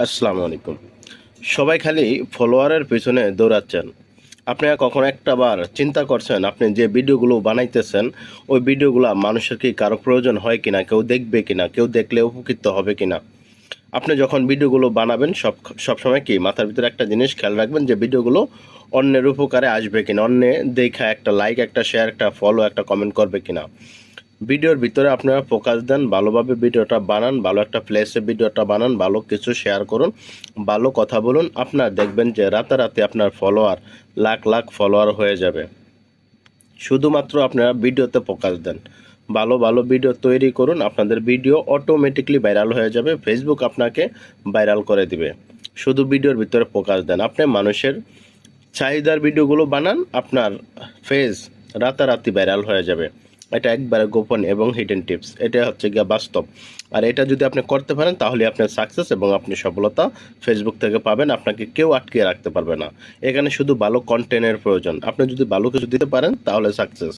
আসসালামু আলাইকুম। সবাই খালি ফলোয়ারের পিছনে দৌড়াচ্ছেন। আপনারা কখনো একটা বার চিন্তা করছেন, আপনি যে ভিডিওগুলো বানাইতেছেন, ওই ভিডিওগুলো মানুষের কি কারও প্রয়োজন হয় কিনা, কেউ দেখবে কিনা, কেউ দেখলে উপকৃত হবে কিনা? আপনি যখন ভিডিওগুলো বানাবেন, সব সবসময় কি মাথার ভিতরে একটা জিনিস খেয়াল রাখবেন যে ভিডিওগুলো অন্যের উপকারে আসবে কিনা, অন্যে দেখা একটা লাইক একটা শেয়ার একটা ফলো একটা কমেন্ট করবে কিনা? ভিডিওর ভিতরে আপনারা ফোকাস দেন, ভালোভাবে ভিডিওটা বানান, ভালো একটা প্লেসে ভিডিওটা বানান, ভালো কিছু শেয়ার করুন, ভালো কথা বলুন। আপনার দেখবেন যে রাতারাতি আপনার ফলোয়ার লাখ লাখ ফলোয়ার হয়ে যাবে। শুধুমাত্র আপনারা ভিডিওতে ফোকাস দেন। ভালো ভালো ভিডিও তৈরি করুন, আপনাদের ভিডিও অটোমেটিকলি ভাইরাল হয়ে যাবে ফেসবুক আপনাকে ভাইরাল করে দিবে। শুধু ভিডিওর ভিতরে ফোকাস দেন। আপনি মানুষের চাহিদার ভিডিওগুলো বানান, আপনার ফেস রাতারাতি ভাইরাল হয়ে যাবে। এটা একবারে গোপন এবং হিডেন টিপস এটা হচ্ছে গিয়ে বাস্তব। আর এটা যদি আপনি করতে পারেন, তাহলে আপনার সাকসেস এবং আপনি সফলতা ফেসবুক থেকে পাবেন, আপনাকে কেউ আটকে রাখতে পারবে না। এখানে শুধু ভালো কন্টেন্টের প্রয়োজন। আপনি যদি ভালো কিছু দিতে পারেন, তাহলে সাকসেস